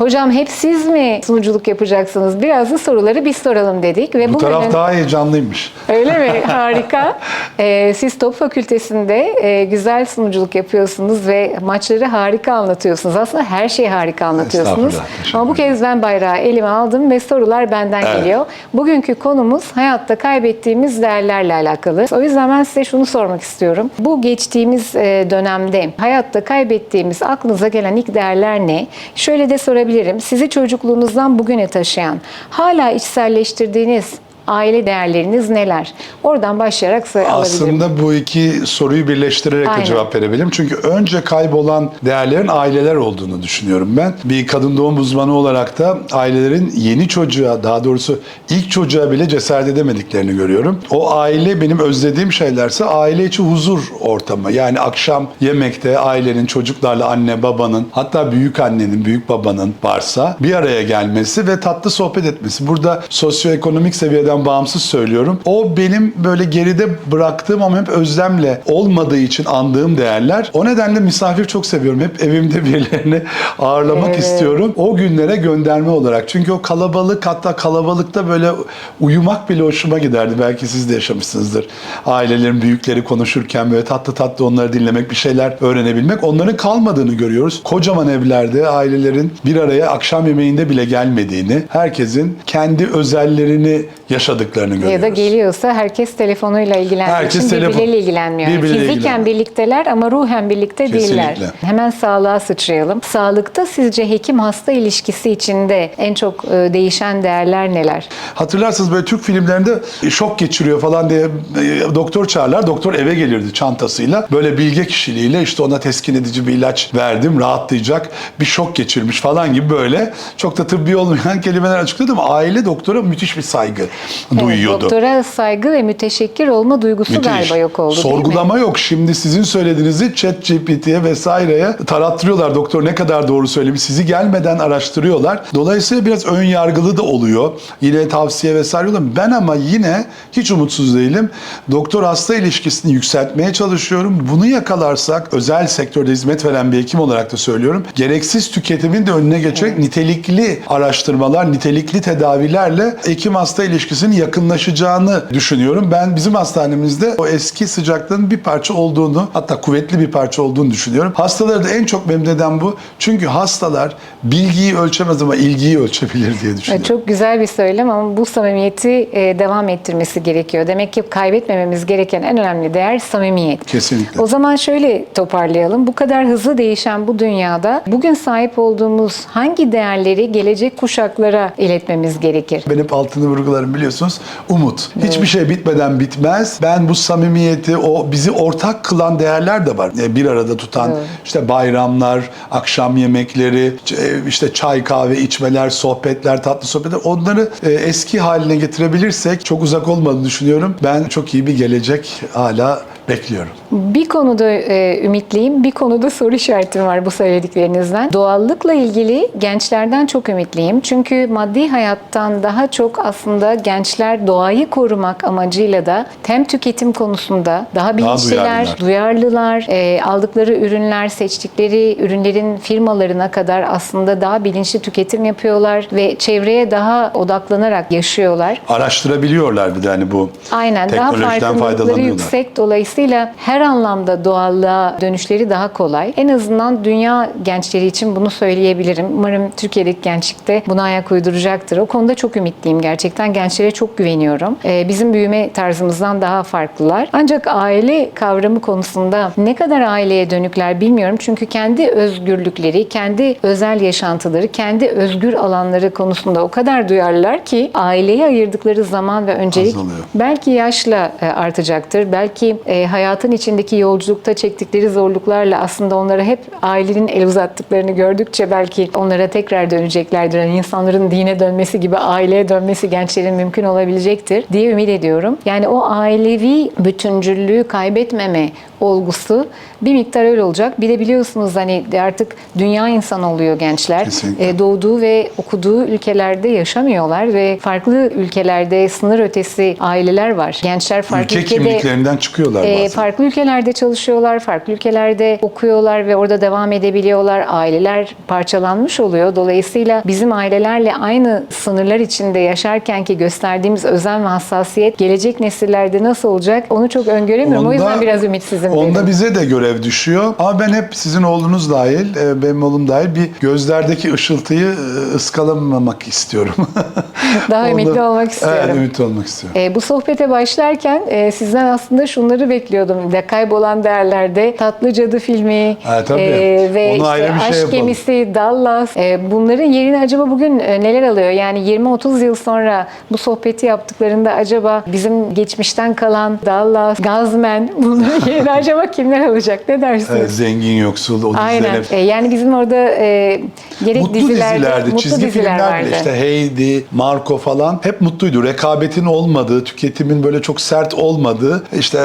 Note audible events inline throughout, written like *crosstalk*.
Hocam hep siz mi sunuculuk yapacaksınız? Biraz da soruları biz soralım dedik. Ve Bu bugünün- taraf daha heyecanlıymış. Öyle mi? *laughs* Harika. Ee, siz Top Fakültesi'nde e, güzel sunuculuk yapıyorsunuz ve maçları harika anlatıyorsunuz. Aslında her şeyi harika anlatıyorsunuz. Ama bu kez ben bayrağı elime aldım ve sorular benden Evet. geliyor. Bugünkü konumuz hayatta kaybettiğimiz değerlerle alakalı. O yüzden ben size şunu sormak istiyorum. Bu geçtiğimiz e, dönemde hayatta kaybettiğimiz aklınıza gelen ilk değerler ne? Şöyle de sorabilirim. Sizi çocukluğunuzdan bugüne taşıyan, hala içselleştirdiğiniz aile değerleriniz neler? Oradan başlayarak alabilirim. Aslında bu iki soruyu birleştirerek Aynen. de cevap verebilirim. Çünkü önce kaybolan değerlerin aileler olduğunu düşünüyorum ben. Bir kadın doğum uzmanı olarak da ailelerin yeni çocuğa, daha doğrusu ilk çocuğa bile cesaret edemediklerini görüyorum. O aile benim özlediğim şeylerse aile içi huzur ortamı. Yani akşam yemekte ailenin, çocuklarla anne babanın, hatta büyük annenin, büyük babanın varsa bir araya gelmesi ve tatlı sohbet etmesi. Burada sosyoekonomik seviyeden bağımsız söylüyorum. O benim böyle geride bıraktığım ama hep özlemle olmadığı için andığım değerler. O nedenle misafir çok seviyorum. Hep evimde *laughs* birilerini ağırlamak Evet. istiyorum. O günlere gönderme olarak. Çünkü o kalabalık hatta kalabalıkta böyle uyumak bile hoşuma giderdi. Belki siz de yaşamışsınızdır. Ailelerin büyükleri konuşurken böyle tatlı tatlı onları dinlemek, bir şeyler öğrenebilmek. Onların kalmadığını görüyoruz. Kocaman evlerde ailelerin bir araya akşam yemeğinde bile gelmediğini, herkesin kendi özellerini yaşadıklarını görüyoruz. Ya da geliyorsa herkes telefonuyla ilgilendiği Herkes için telefon- birbirleriyle ilgilenmiyor. birbiriyle Fiziken ilgilenmiyor. birlikteler ama ruhen birlikte değiller. Kesinlikle. Hemen sağlığa sıçrayalım. Sağlıkta sizce hekim-hasta ilişkisi içinde en çok e, değişen değerler neler? Hatırlarsınız böyle Türk filmlerinde şok geçiriyor falan diye e, doktor çağırlar. Doktor eve gelirdi çantasıyla. Böyle bilge kişiliğiyle işte ona teskin edici bir ilaç verdim rahatlayacak. Bir şok geçirmiş falan gibi böyle çok da tıbbi olmayan *laughs* kelimeler açıkladı ama aile doktora müthiş bir saygı duyuyordu. Doktora saygı ve müteşekkir olma duygusu Müthiş. galiba yok oldu Sorgulama yok. Şimdi sizin söylediğinizi chat GPT'ye vesaireye tarattırıyorlar. Doktor ne kadar doğru söylemiş. Sizi gelmeden araştırıyorlar. Dolayısıyla biraz ön yargılı da oluyor. Yine tavsiye vesaire oluyor. Ben ama yine hiç umutsuz değilim. Doktor hasta ilişkisini yükseltmeye çalışıyorum. Bunu yakalarsak özel sektörde hizmet veren bir hekim olarak da söylüyorum. Gereksiz tüketimin de önüne geçerek nitelikli araştırmalar, nitelikli tedavilerle hekim hasta ilişkisinin yakınlaşacağını düşünüyorum. Ben bizim hastanemizde o eski sıcaklığın bir parça olduğunu hatta kuvvetli bir parça olduğunu düşünüyorum. Hastaları da en çok memnun eden bu. Çünkü hastalar bilgiyi ölçemez ama ilgiyi ölçebilir diye düşünüyorum. Çok güzel bir söylem ama bu samimiyeti e, devam ettirmesi gerekiyor. Demek ki kaybetmememiz gereken en önemli değer samimiyet. Kesinlikle. O zaman şöyle toparlayalım. Bu kadar hızlı değişen bu dünyada bugün sahip olduğumuz hangi değerleri gelecek kuşaklara iletmemiz gerekir? Ben hep altını vurgularım biliyorsunuz. Umut. Hiçbir şey bitmeden bitmez. Ben bu samimiyeti, o bizi ortak kılan değerler de var. E, Bir arada tutan Evet. işte bayramlar, akşam yemekleri, e, işte çay kahve içmeler, sohbetler, tatlı sohbetler. Onları e, eski haline getirebilirsek çok uzak olmadığını düşünüyorum. Ben çok iyi bir gelecek hala bekliyorum. Bir konuda e, ümitliyim, bir konuda *laughs* soru işaretim var bu söylediklerinizden. Doğallıkla ilgili gençlerden çok ümitliyim. Çünkü maddi hayattan daha çok aslında gençler doğayı korumak amacıyla da hem tüketim konusunda daha bilinçliler, duyarlılar. duyarlılar, e, aldıkları ürünler, seçtikleri ürünlerin firmalarına kadar aslında daha bilinçli tüketim yapıyorlar ve çevreye daha odaklanarak yaşıyorlar. Araştırabiliyorlar bir de hani bu Aynen daha teknolojiden farkındalıkları faydalanıyorlar. yüksek. Dolayısıyla her anlamda doğallığa dönüşleri daha kolay. En azından dünya gençleri için bunu söyleyebilirim. Umarım Türkiye'deki gençlik de buna ayak uyduracaktır. O konuda çok ümitliyim gerçekten. Gençlere çok güveniyorum. Ee, bizim büyüme tarzımızdan daha farklılar. Ancak aile kavramı konusunda ne kadar aileye dönükler bilmiyorum. Çünkü kendi özgürlükleri, kendi özel yaşantıları, kendi özgür alanları konusunda o kadar duyarlılar ki aileye ayırdıkları zaman ve öncelik Azalıyor. Belki yaşla e, artacaktır. Belki e, hayatın içindeki yolculukta çektikleri zorluklarla aslında onlara hep ailenin el uzattıklarını gördükçe belki onlara tekrar döneceklerdir. Yani insanların dine dönmesi gibi aileye dönmesi gençlerin mümkün olabilecektir diye ümit ediyorum. Yani o ailevi bütüncüllüğü kaybetmeme olgusu bir miktar öyle olacak. Bir de biliyorsunuz hani artık dünya insanı oluyor gençler. Kesinlikle. E, doğduğu ve okuduğu ülkelerde yaşamıyorlar ve farklı ülkelerde sınır ötesi aileler var. Gençler farklı ülke ülkede kimliklerinden çıkıyorlar. Bahsedin. farklı ülkelerde çalışıyorlar, farklı ülkelerde okuyorlar ve orada devam edebiliyorlar. Aileler parçalanmış oluyor. Dolayısıyla bizim ailelerle aynı sınırlar içinde yaşarken ki gösterdiğimiz özen ve hassasiyet gelecek nesillerde nasıl olacak onu çok öngöremiyorum. o yüzden biraz ümitsizim Onda dedim. bize de görev düşüyor. Ama ben hep sizin oğlunuz dahil, e, benim oğlum dahil bir gözlerdeki ışıltıyı e, ıskalamamak istiyorum. Daha *laughs* Onda- ümitli olmak istiyorum. Evet, ümitli olmak istiyorum. E, bu sohbete başlarken e, sizden aslında şunları bekliyordum. De kaybolan değerlerde Tatlı Cadı filmi Ha, tabii. ve Onu işte ayrı bir şey Aşk yapalım. Gemisi, Dallas. E, bunların yerini acaba bugün e, neler alıyor? Yani 20-30 yıl sonra bu sohbeti yaptıklarında acaba bizim geçmişten kalan Dallas, Gazmen bunların *laughs* yerini acaba kimler alacak? Ne dersiniz? Evet, zengin yoksul, o Aynen. diziler. E, yani bizim orada e, gerek Mutlu dizilerde, dizilerdi, mutlu çizgi diziler filmler vardı. işte Heidi, Marco falan hep mutluydu. Rekabetin olmadığı, tüketimin böyle çok sert olmadığı, işte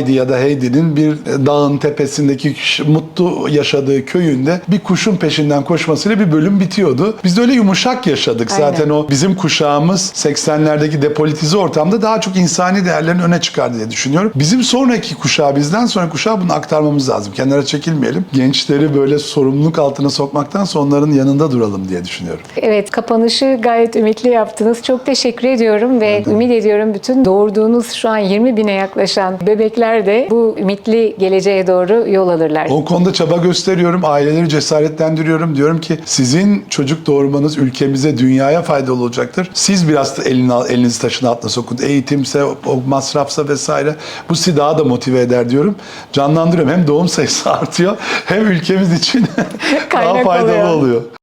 Heidi ya da Heidi'nin bir dağın tepesindeki mutlu yaşadığı köyünde bir kuşun peşinden koşmasıyla bir bölüm bitiyordu. Biz de öyle yumuşak yaşadık. Aynen. Zaten o bizim kuşağımız 80'lerdeki depolitize ortamda daha çok insani değerlerin öne çıkar diye düşünüyorum. Bizim sonraki kuşağı, bizden sonraki kuşağı bunu aktarmamız lazım. Kenara çekilmeyelim. Gençleri böyle sorumluluk altına sokmaktansa onların yanında duralım diye düşünüyorum. Evet, kapanışı gayet ümitli yaptınız. Çok teşekkür ediyorum ve ümit ediyorum bütün doğurduğunuz şu an 20 bine yaklaşan bebekler de bu ümitli geleceğe doğru yol alırlar. O konuda çaba gösteriyorum. Aileleri cesaretlendiriyorum. Diyorum ki sizin çocuk doğurmanız ülkemize, dünyaya faydalı olacaktır. Siz biraz da elini, elinizi taşın altına sokun. Eğitimse, o masrafsa vesaire. Bu sizi daha da motive eder diyorum. Canlandırıyorum. Hem doğum sayısı *laughs* artıyor hem ülkemiz için *laughs* daha faydalı oluyor. oluyor.